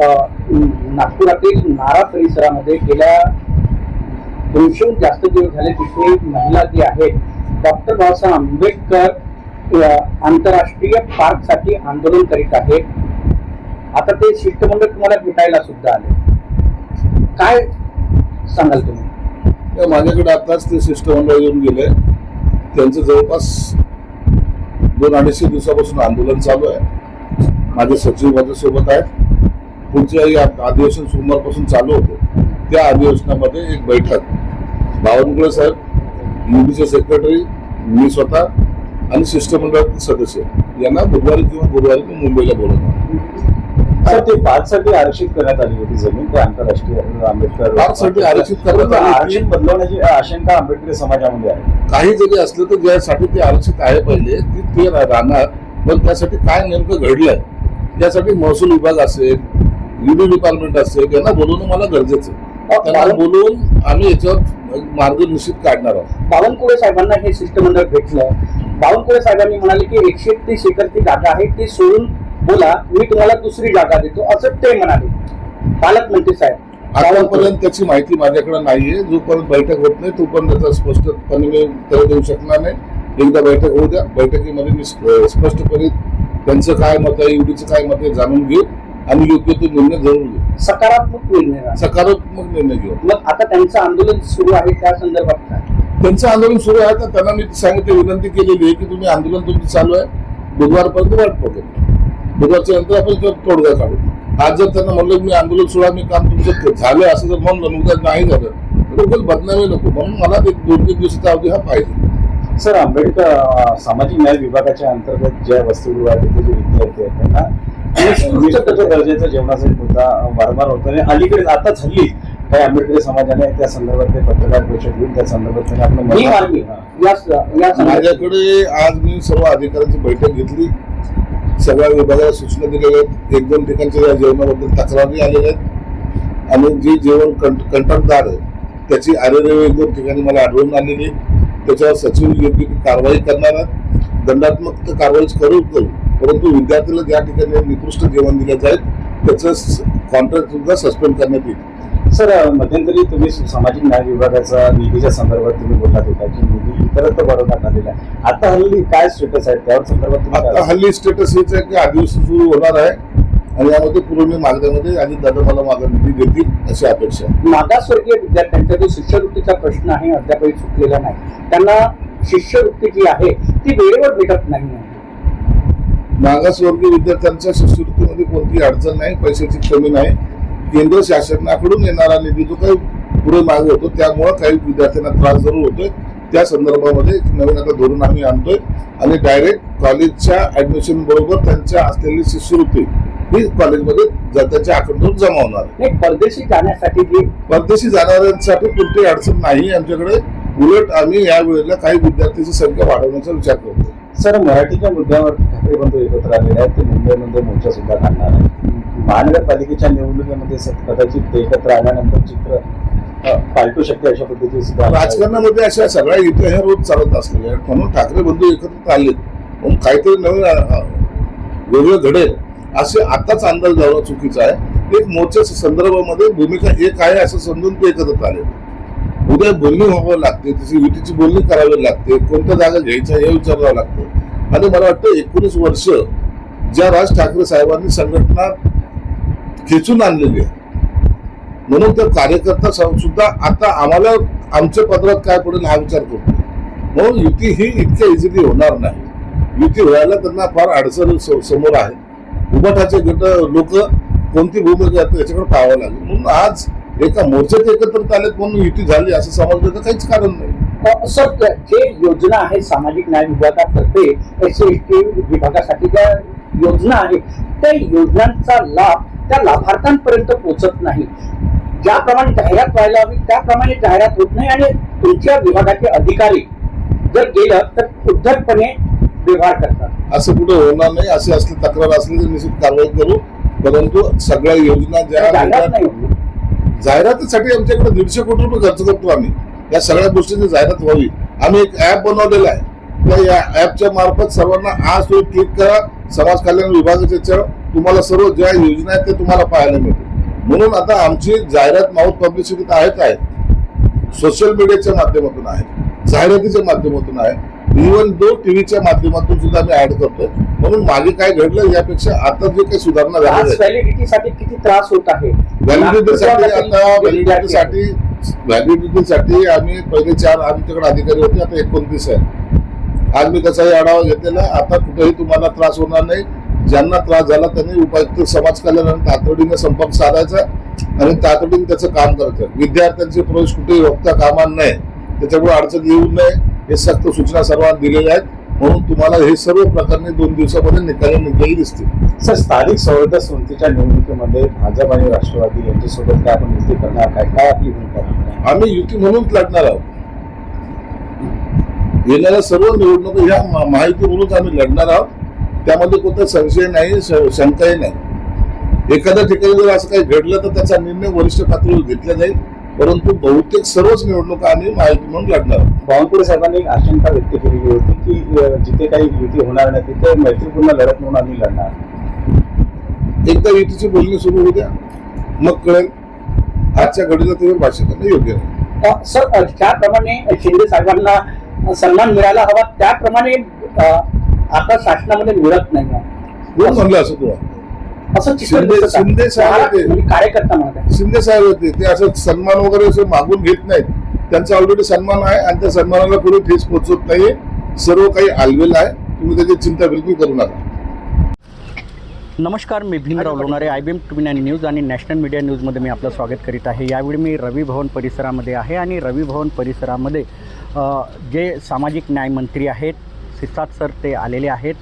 नागपुरातील नारा परिसरामध्ये गेल्या दोनशेहून जास्त दिवस झाले तिथे महिला जी आहेत डॉक्टर बाबासाहेब आंबेडकर आंतरराष्ट्रीय पार्कसाठी आंदोलन करीत आहेत आता ते शिष्टमंडळ तुम्हाला भेटायला सुद्धा आले. काय सांगाल तुम्ही? माझ्याकडे आताच ते शिष्टमंडळ येऊन गेले. त्यांचं जवळपास दोन अडीचशे दिवसापासून आंदोलन चालू आहे. माझे सचिव माझ्यासोबत आहेत. पुढच्या या अधिवेशन सोमवारपासून चालू होतं. त्या अधिवेशनामध्ये एक बैठक. बावनकुळे साहेब युडीचे सेक्रेटरी मी स्वतः आणि शिष्टमंडळातील सदस्य. यांना बुधवारी किंवा गुरुवारी मी मुंबईला बोलवणार. ते पाचसाठी आरक्षित करण्यात आली होती जमीन ते आंतरराष्ट्रीय आंबेडकर पाचसाठी आरक्षित करण्यात. आरक्षण बदलवण्याची आशंका आंबेडकरी समाजामध्ये आहे. काही जरी असलं तर ज्यासाठी ते आरक्षित आहे पहिले ती ते राहणार. पण त्यासाठी काय नेमकं घडलंय? यासाठी महसूल विभाग असेल युडी डिपार्टमेंट असेल यांना बोलवणं मला गरजेचं आहे. त्यांना बोलवून आम्ही याच्यावर मार्ग निश्चित काढणार आहोत. बावनकुळे साहेबांना हे शिष्टमंडळ भेटलं. बावनकुळे साहेबांनी म्हणाले की एकशे एकतीस एकर ती जागा आहे ती सोडून बोला मी तुम्हाला दुसरी जागा देतो असं ते म्हणाले. पालकमंत्री साहेब आतापर्यंत त्याची माहिती माझ्याकडे नाहीये. जोपर्यंत बैठक होत नाही तोपर्यंत त्याचा स्पष्टपणे मी उत्तर देऊ शकणार नाही. एकदा बैठक होऊ द्या. बैठकीमध्ये मी स्प- स्पष्टपणे त्यांचं काय मत आहे युडीचं काय मत आहे जाणून घेऊ. आणि योग्य तो निर्णय जरूर घेऊ. सकारात्मक निर्णय. सकारात्मक निर्णय घेऊ. मग आता त्यांचं आंदोलन सुरू आहे त्या संदर्भात काय? त्यांचं आंदोलन सुरू आहे तर त्यांना मी सांगितले विनंती केलेली आहे की तुम्ही आंदोलन तुमचं चालू आहे. बुधवारपर्यंत वाट बघत बुधवारच्या नंतर आपण त्यात तोडगा काढू. आज जर त्यांना म्हणलं की मी आंदोलन सोडा मी काम तुमचं झालं असं जर म्हणलं जर नाही झालं तर उगाच बदनामी नको. म्हणून मला एक दोन तीन दिवसाचा अवधी हा पाहिजे. सर आंबेडकर अं, सामाजिक न्याय विभागाच्या अंतर्गत ज्या वसतिगृह आहेत तिथे जे विद्यार्थी आहेत त्यांना दर्जाचा जेवणाचा मुद्दा वारंवार होतो. आणि अलीकडे आता हल्ली काही आंबेडकरी समाजाने त्या संदर्भात ते पत्रकार परिषद घेऊन त्या संदर्भात त्यांनी आपलं हा. माझ्याकडे आज मी सर्व अधिकाऱ्यांची बैठक घेतली. सगळ्या विभागाला सूचना दिलेल्या आहेत. एक दोन ठिकाणच्या या जेवणाबद्दल तक्रारी आलेल्या आहेत. आणि जे जेवण कंट कंत्राटदार आहे त्याची आरेरेव एक दोन ठिकाणी मला आढळून आलेली आहे. त्याच्यावर सचिव योग्य ती कारवाई करणार आहेत. दंडात्मक तर कारवाई करू करू. परंतु विद्यार्थ्याला ज्या ठिकाणी निकृष्ट जेवण दिलं जाईल त्याचं कॉन्ट्रॅक्ट सुद्धा सस्पेंड करण्यात येईल. सर मध्यंतरी तुम्ही सामाजिक न्याय विभागाचा निधीच्या संदर्भात तुम्ही बोललात होता की निधी इतरत्र बनवण्यात आलेला आहे. आता हल्ली काय स्टेटस आहे? त्यावर संदर्भात आता हल्ली स्टेटस हेच आहे की अधिवेशन सुरू होणार आहे आणि यामध्ये पूर्व मागण्यामध्ये आणि दादा मला मागा निधी देतील अशी अपेक्षा मागासवर्गीय विद्यार्थ्यांचा जो शिष्यवृत्तीचा प्रश्न आहे अद्यापही सुटलेला नाही त्यांना शिष्यवृत्ती जी आहे ती वेळेवर भेटत नाही. आहे. मागासवर्गीय विद्यार्थ्यांच्या शिष्यवृत्तीमध्ये कोणतीही अडचण नाही पैशाची कमी नाही. केंद्र शासनाकडून येणारा निधी जो काही पुढे मागे होतो त्यामुळे काही विद्यार्थ्यांना त्रास जरूर होतोय. त्या संदर्भामध्ये नवीन आता धोरण आम्ही आणतोय आणि डायरेक्ट कॉलेजच्या ऍडमिशन बरोबर त्यांच्या असलेली शिष्यवृत्ती ही कॉलेजमध्ये त्यांच्या अकाउंटवर जमा होणार नाही परदेशी जाण्यासाठी परदेशी जाणाऱ्यांसाठी कोणतीही अडचण नाही. आमच्याकडे उलट आम्ही या वेळेला काही विद्यार्थ्यांची संख्या वाढवण्याचा विचार करतो सर मराठीच्या मुद्द्यावर ठाकरे बंधू एकत्र आलेले आहेत ते मुंबईमध्ये मोर्चा सुद्धा काढणार आहे महानगरपालिकेच्या निवडणुकीमध्ये कदाचित ते एकत्र आल्यानंतर चित्र पालटू शकते अशा पद्धतीचे सुद्धा राजकारणामध्ये अशा सगळ्या युती ह्या रोज चालत असलेल्या आहेत. म्हणून ठाकरे बंधू एकत्र आले. म्हणून काहीतरी नवीन वेगळं घडेल असे आताच अंदाज लावणं चुकीचा आहे. एक मोर्चाच्या संदर्भामध्ये भूमिका एक आहे असं समजून ते एकत्र आले. उद्या बोलणी व्हावं लागते तशी युतीची बोलणी करावी लागते कोणत्या जागा घ्यायच्या हे विचारावं लागतं. आणि मला वाटतं एकोणीस वर्ष ज्या राज ठाकरे साहेबांनी संघटना खेचून आणलेली आहे म्हणून त्या कार्यकर्ता सुद्धा आता आम्हाला आमच्या पदरात काय पडेल हा विचार करतो. म्हणून युती ही इतक्या इझिली होणार नाही. युती व्हायला त्यांना फार अडचण समोर आहे. उभटाचे गट लोक कोणती भूमिका त्याच्याकडे पाहावं लागेल. म्हणून आज एका मोर्चात एकत्रित आलेत म्हणून युती झाली असं समजण्याचं काहीच कारण नाही. सर जे योजना आहे सामाजिक न्याय विभागातर्फे एस एस टी विभागासाठी ज्या योजना आहेत त्या योजनांचा लाभ त्या लाभार्थ्यांपर्यंत पोहोचत नाही. ज्याप्रमाणे जाहिरात व्हायला हवी त्याप्रमाणे जाहिरात होत नाही आणि तुमच्या विभागाचे अधिकारी जर गेलं तर उद्धटपणे व्यवहार करतात. असं कुठे होणार नाही असे असले तक्रार असली तर निश्चित कारवाई करू. परंतु सगळ्या योजना ज्या जाहिरात नाही होत. जाहिरातीसाठी आमच्याकडे दीडशे कोटी रुपये खर्च करतो आम्ही. या सगळ्या गोष्टींची जाहिरात व्हावी. आम्ही एक ऍप बनवलेला आहे. त्या या ऍपच्या मार्फत सर्वांना आज तुम्ही क्लिक करा. समाज कल्याण विभागाच्या तुम्हाला सर्व ज्या योजना आहेत ते तुम्हाला पाहायला मिळतील. म्हणून आता आमची जाहिरात माउथ पब्लिसिटी तर आहेच आहे. सोशल मीडियाच्या माध्यमातून आहे. जाहिरातीच्या माध्यमातून आहे. इव्हन दो टीव्हीच्या माध्यमातून सुद्धा आम्ही ऍड करतोय म्हणून मागे काय घडलं यापेक्षा आता जे काही सुधारणा आज आहेत व्हॅलिडिटीसाठी किती त्रास होत आहे? व्हॅलिडिटीसाठी आता. व्हॅलिडिटीसाठी व्हॅलिडिटीसाठी आम्ही पहिले चार आमच्याकडे अधिकारी होते आता एकोणतीस आहे. आज मी त्याचाही आढावा घेतलेला आता कुठेही तुम्हाला त्रास होणार नाही. ज्यांना त्रास झाला त्यांनी उपायुक्त समाज कल्याण आणि तातडीने संपर्क साधायचा आणि तातडीने त्याचं काम करायचं. विद्यार्थ्यांचे प्रवेश कुठेही रोखता कामा नये. त्याच्यामुळे अडचण येऊ नये. हे सक्त सूचना सर्वांना दिलेल्या आहेत. म्हणून तुम्हाला हे सर्व प्रकरणे दोन दिवसामध्ये निकाली निघलेली दिसतील. सर स्थानिक स्वराज्य संस्थेच्या निवडणुकीमध्ये भाजप आणि राष्ट्रवादी यांच्यासोबत काय आपण युती करणार? काय काय आपली भूमिका राहणार? आम्ही युती म्हणूनच लढणार आहोत. येणाऱ्या सर्व निवडणुका ह्या मा- माहिती म्हणूनच आम्ही लढणार आहोत. त्यामध्ये कोणता संशय नाही श- शंकाही नाही. एखाद्या ठिकाणी जर असं काही घडलं तर त्याचा निर्णय वरिष्ठ पातळीवर घेतला जाईल. परंतु बहुतेक सर्वच निवडणुका आम्ही माहिती म्हणून लढणार. बावनकुळे साहेबांनी एक आशंका व्यक्त केलेली होती की जिथे काही युती होणार नाही तिथे मैत्रीपूर्ण लढत म्हणून आम्ही लढणार. एकदा युतीची बोलणी सुरू होऊ द्या. मग कळेल आजच्या घडीला त्यावर भाष्य करणं योग्य नाही. सर ज्याप्रमाणे शिंदे साहेबांना सन्मान मिळायला हवा. त्याप्रमाणे अ, आता शासनामध्ये मिळत नाही. म्हणलं असं तुम्हाला? असं शिंदे- साहेब होते. कार्यकर्ता म्हणत आहे. शिंदे साहेब होते ते असं सन्मान वगैरे असं मागून घेत नाहीत. त्यांचा ऑलरेडी सन्मान आहे आणि त्या सन्मानाला कोणी ठेस पोचत नाहीये. सर्व काही आलवेल आहे. तुम्ही त्याची चिंता बिलकुल करू नका. नमस्कार मी Bhimrao Lonare I B M two nine news आणि नॅशनल मीडिया न्यूजमध्ये मी आपलं स्वागत करीत आहे. यावेळी मी रवी भवन परिसरामध्ये आहे आणि रवी भवन परिसरामध्ये जे सामाजिक न्यायमंत्री आहेत सिरसाट सर ते आलेले आहेत.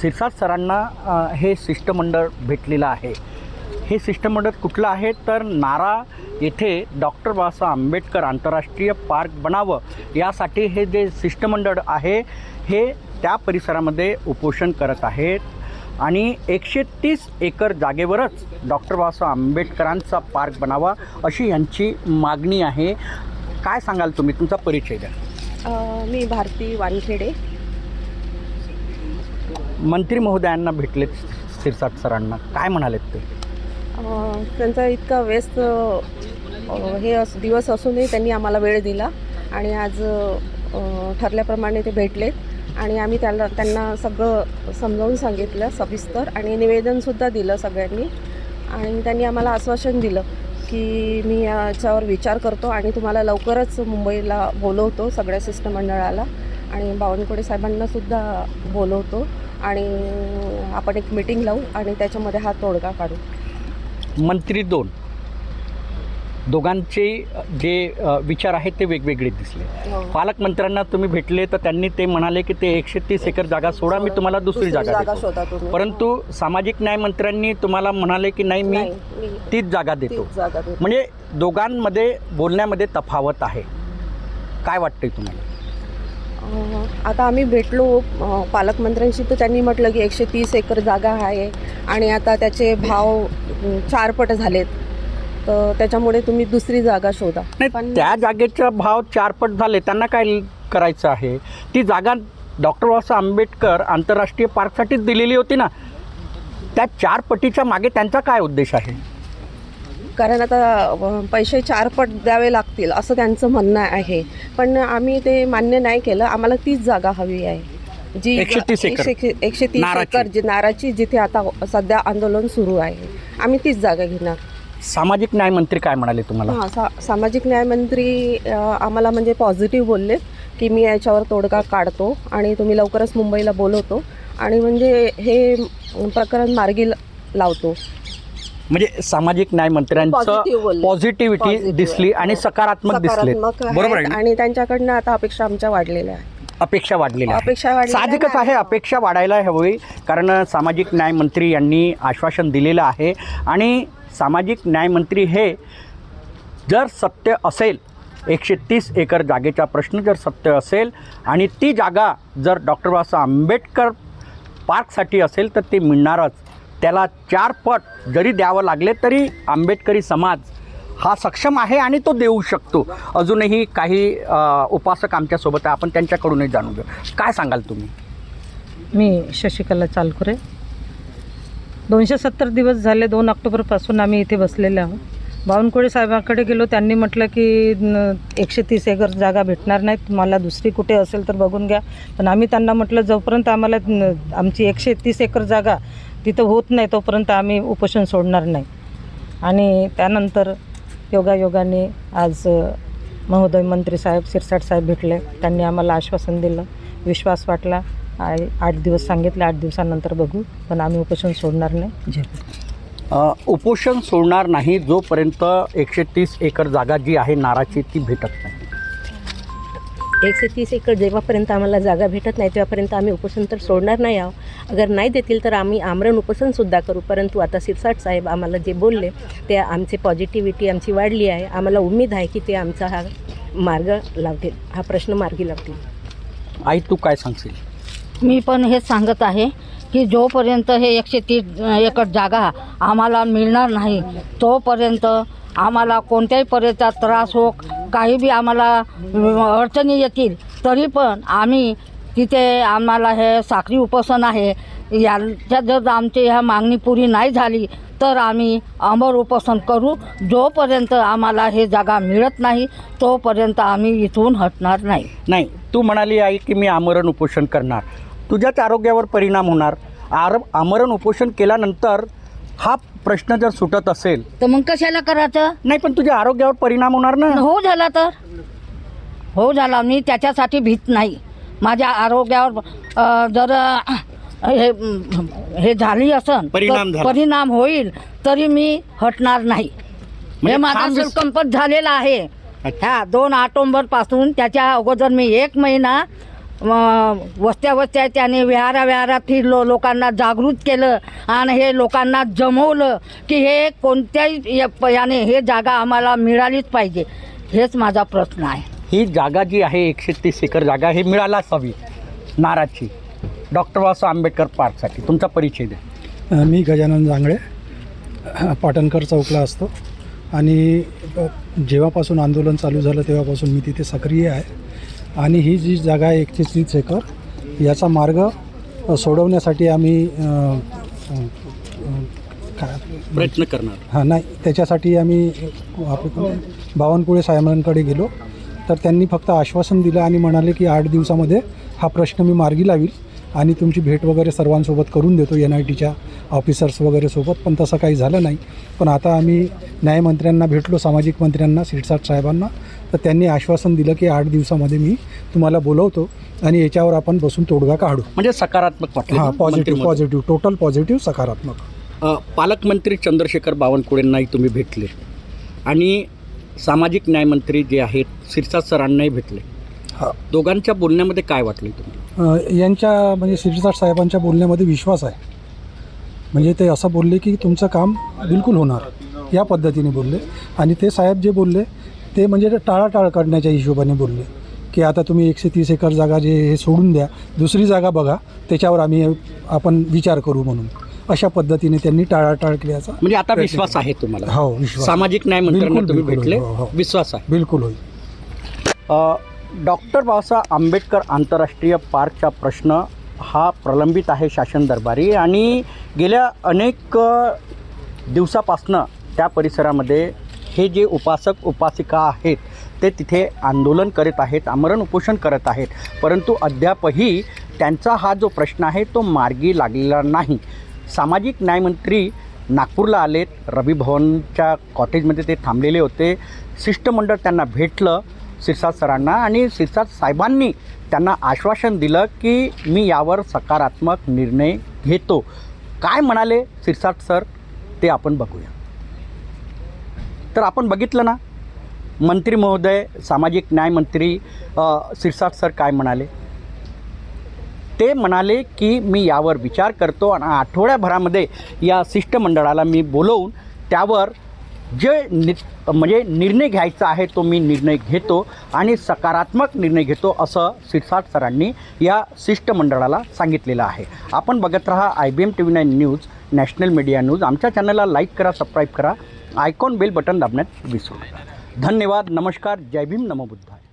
सिरसाट सरांना हे शिष्टमंडळ भेटलेलं आहे. हे शिष्टमंडळ कुठलं आहे? तर नारा येथे डॉक्टर बाबासाहेब आंबेडकर आंतरराष्ट्रीय पार्क बनावं यासाठी हे जे शिष्टमंडळ आहे हे त्या परिसरामध्ये उपोषण करत आहेत. आणि एकशे तीस एकर जागेवरच डॉक्टर बाबासाहेब आंबेडकरांचा पार्क बनावा अशी यांची मागणी आहे. काय सांगाल तुम्ही? तुमचा परिचय द्या. मी भारती वानखेडे. मंत्री महोदयांना भेटलेत सिरसाट सरांना. काय म्हणालेत ते? त्यांचा इतका व्यस्त हे अस दिवस असूनही त्यांनी आम्हाला वेळ दिला आणि आज ठरल्याप्रमाणे ते भेटलेत आणि आम्ही त्याला त्यांना सगळं समजावून सांगितलं सविस्तर आणि निवेदनसुद्धा दिलं सगळ्यांनी. आणि त्यांनी आम्हाला आश्वासन दिलं की मी याच्यावर विचार करतो आणि तुम्हाला लवकरच मुंबईला बोलवतो सगळ्या शिष्टमंडळाला आणि बावनकुळे साहेबांनासुद्धा बोलवतो. आणि आपण एक मिटिंग लावू आणि त्याच्यामध्ये हा तोडगा काढू. मंत्री दोन. दोघांचे जे विचार आहेत ते वेगवेगळे दिसले. पालकमंत्र्यांना तुम्ही भेटले तर त्यांनी ते म्हणाले की ते एकशे तीस एकर जागा सोडा मी तुम्हाला दुसरी जागा देतो. परंतु सामाजिक न्याय मंत्र्यांनी तुम्हाला म्हणाले की नाही मी तीच जागा देतो. म्हणजे दोघांमध्ये बोलण्यामध्ये तफावत आहे. काय वाटतंय तुम्हाला? आता आम्ही भेटलो पालकमंत्र्यांशी तर त्यांनी म्हटलं की एकशे तीस एकर जागा आहे आणि आता त्याचे भाव चारपट झालेत. तर त्याच्यामुळे तुम्ही दुसरी जागा शोधा. नाही पण त्या जागेचा भाव चारपट झाले त्यांना काय करायचं आहे? ती जागा डॉक्टर बाबासाहेब आंबेडकर आंतरराष्ट्रीय पार्कसाठीच दिलेली होती ना? त्या चार पटीच्या मागे त्यांचा काय उद्देश आहे? कारण आता पैसे चारपट द्यावे लागतील असं त्यांचं म्हणणं आहे. पण आम्ही ते मान्य नाही केलं. आम्हाला तीच जागा हवी आहे. जी 130 एकर. एकशे एकशे तीस नाराची. एकर जी नाराची जिथे आता सध्या आंदोलन सुरू आहे. आम्ही तीच जागा घेणार. सामाजिक न्याय मंत्री काय म्हणाले तुम्हाला? हां सा सामाजिक न्यायमंत्री अ, आम्हाला म्हणजे पॉझिटिव्ह बोलले की मी याच्यावर तोडगा काढतो आणि तुम्ही लवकरच मुंबईला बोलवतो आणि म्हणजे हे प्रकरण मार्गी लावतो. म्हणजे सामाजिक न्याय मंत्र्यांचं बोलले. Positivity Positive. दिसली आणि सकारात्मक दिसले सकारात्मक आहेत बरोबर आहे ना? आणि त्यांच्याकडनं आता अपेक्षा आमच्या वाढलेल्या आहेत अपेक्षा वाढलेल्या आहेत. अपेक्षा वाढलेल्या साहजिकच. आहे अपेक्षा वाढायला हवी कारण सामाजिक न्यायमंत्री यांनी आश्वासन दिलेलं आहे आणि सामाजिक न्यायमंत्री हे जर सत्य असेल एकशे तीस एकर जागेचा प्रश्न जर सत्य असेल आणि ती जागा जर डॉक्टर बाबासाहेब आंबेडकर पार्कसाठी असेल तर ती मिळणारच त्याला चार पट जरी द्यावं लागले तरी आंबेडकरी समाज हा सक्षम आहे आणि तो देऊ शकतो. अजूनही काही उपासक आमच्यासोबत आहे. आपण त्यांच्याकडूनही जाणून घेऊ. काय सांगाल तुम्ही? मी शशिकला चालकुरे. दोनशे सत्तर दिवस झाले दोन ऑक्टोबरपासून आम्ही इथे बसलेले आहोत. बावनकुळे साहेबांकडे गेलो त्यांनी म्हटलं की न, एकशे तीस एकर जागा भेटणार नाही तुम्हाला दुसरी कुठे असेल तर बघून घ्या. पण आम्ही त्यांना म्हटलं जोपर्यंत आम्हाला आमची एकशे तीस एकर जागा तिथं होत नाही तोपर्यंत आम्ही उपोषण सोडणार नाही. आणि त्यानंतर योगायोगाने आज महोदय मंत्री साहेब सिरसाट साहेब भेटले. त्यांनी आम्हाला आश्वासन दिलं. विश्वास वाटला. आठ दिवस सांगितले आठ दिवसानंतर बघू. पण आम्ही उपोषण सोडणार नाही. झेपू उपोषण सोडणार नाही जोपर्यंत एकशे तीस एकर जागा जी आहे नाराची ती भेटत नाही. एकशे तीस एकर जेव्हापर्यंत आम्हाला जागा भेटत नाही तेव्हापर्यंत आम्ही उपोषण तर सोडणार नाही आहोत. अगर नाही देतील तर आम्ही आमरण उपोषणसुद्धा करू. परंतु आता सिरसाट साहेब आम्हाला जे बोलले ते आमचे पॉझिटिव्हिटी आमची वाढली आहे. आम्हाला उमेद आहे की ते आमचा हा मार्ग लावतील हा प्रश्न मार्गी लावतील. आई तू काय सांगशील? मी पण हेच सांगत आहे की जोपर्यंत हे एकशे तीस एकर जागा आम्हाला मिळणार नाही तोपर्यंत आम्हाला कोणत्याही पर्यंतचा त्रास हो काही बी आम्हाला अडचणी येतील तरी पण आम्ही तिथे आम्हाला हे साखरी उपोषण आहे. याच्या जर आमची ह्या मागणी पुरी नाही झाली तर आम्ही अमर उपोषण करू. जोपर्यंत आम्हाला हे जागा मिळत नाही तोपर्यंत आम्ही इथून हटणार नाही. नाही तू म्हणाली आई की मी आमरण उपोषण करणार. तुझ्याच आरोग्यावर परिणाम होणार. आर आमरण उपोषण केल्यानंतर हा प्रश्न जर सुटत असेल. तर मग कशाला करायचं? नाही पण तुझ्या आरोग्यावर परिणाम होणार ना. हो झाला तर. हो झाला. मी त्याच्यासाठी भीत नाही. माझ्या आरोग्यावर अ, जर अ, हे हे झाली असन परिणाम तर झाला. परिणाम होईल तरी मी हटणार नाही. म्हणजे हे माझा ठाम विस- संकल्प झालेला आहे. अच्छा. ह्या दोन ऑक्टोंबरपासून त्याच्या अगोदर मी एक महिना वस्त्या वस्त्या त्याने विहारा विहारात फिरलो लोकांना जागृत केलं आणि हे लोकांना जमवलं की हे कोणत्याही या- याने हे जागा आम्हाला मिळालीच पाहिजे. हेच माझा प्रश्न आहे. ही जागा जी आहे एकशे तीस एकर जागा हे मिळायलाच हवी नाराची डॉक्टर बाबासाहेब आंबेडकर पार्कसाठी. तुमचा परिचय द्या. मी गजानन जांगळे पाटणकर चौकला असतो. आणि जेव्हापासून आंदोलन चालू झालं तेव्हापासून मी तिथे सक्रिय आहे. आणि ही जी जागा आहे एकशे तीस एकर याचा मार्ग सोडवण्यासाठी आम्ही प्रयत्न करणार. हां नाही त्याच्यासाठी आम्ही आपण बावनकुळे साहेबांकडे गेलो. तर त्यांनी फक्त आश्वासन दिलं आणि म्हणाले की आठ दिवसामध्ये हा प्रश्न मी मार्गी लावील. आणि तुमची भेट वगैरे सर्वांसोबत करून देतो एन आय टीच्या ऑफिसर्स वगैरे सोबत. पण तसं काही झालं नाही. पण आता आम्ही न्यायमंत्र्यांना भेटलो सामाजिक मंत्र्यांना सिरसाट साहेबांना. तर त्यांनी आश्वासन दिलं की आठ दिवसामध्ये मी तुम्हाला बोलवतो आणि याच्यावर आपण बसून तोडगा काढू. म्हणजे सकारात्मक हां पॉझिटिव्ह? पॉझिटिव्ह टोटल पॉझिटिव्ह सकारात्मक. पालकमंत्री चंद्रशेखर बावनकुळेंनाही तुम्ही भेटले. आणि सामाजिक न्यायमंत्री जे आहेत सिरसाट सरांनाही भेटले. हा. दोघांच्या बोलण्यामध्ये काय वाटले तुम्हाला? अ, यांच्या म्हणजे सिरसाट साहेबांच्या बोलण्यामध्ये विश्वास आहे. म्हणजे ते असं बोलले की तुमचं काम बिलकुल होणार. या पद्धतीने बोलले. आणि ते साहेब जे बोलले ते म्हणजे ते टाळाटाळ करण्याच्या हिशोबाने बोलले. की आता तुम्ही एकशे तीस एकर जागा जे हे सोडून द्या दुसरी जागा बघा त्याच्यावर आम्ही आपण विचार करू म्हणून. अशा पद्धतीने त्यांनी टाळाटाळ केल्याचा म्हणजे आता प्रयत्न विश्वास. आहे तुम्हाला? हो विश्वास सामाजिक न्यायमंत्र्यांना बिलकुल, तुम्ही बिलकुल. भेटले? हो, हो. विश्वास आहे. बिलकुल होईल. अ, डॉक्टर बाबासाहेब आंबेडकर आंतरराष्ट्रीय पार्कचा प्रश्न हा प्रलंबित आहे शासन दरबारी आणि गेल्या अनेक दिवसापासनं त्या परिसरामध्ये हे जे उपासक उपासिका आहेत ते तिथे आंदोलन करीत आहेत आमरण उपोषण करत आहेत. परंतु अद्यापही त्यांचा हा जो प्रश्न आहे तो मार्गी लागलेला नाही. सामाजिक न्यायमंत्री नागपूरला आलेत. रवी भवनच्या कॉटेजमध्ये ते थांबलेले होते. शिष्टमंडळ त्यांना भेटलं. सिरसाट सरांना आणि सिरसाट साहेबांनी त्यांना आश्वासन दिलं की मी यावर सकारात्मक निर्णय घेतो. काय म्हणाले सिरसाट सर? ते आपण बघूया. तर आपण बघितलं ना मंत्री महोदय सामाजिक न्यायमंत्री अ, सिरसाट सर काय म्हणाले? ते म्हणाले की मी यावर विचार करतो आणि आठवड्याभरामध्ये या शिष्टमंडळाला मी बोलवून त्यावर जे नि म्हणजे निर्णय घ्यायचा आहे तो मी निर्णय घेतो आणि सकारात्मक निर्णय घेतो असं सिरसाट सरांनी या शिष्टमंडळाला सांगितलेलं आहे. आपण बघत राहा I B M T V nine news national media news. आमच्या चॅनलला लाईक करा सबस्क्राईब करा. आयकॉन बेल बटन दाबण्यात विसरू नका. धन्यवाद नमस्कार जय भीम नमो बुद्धाय.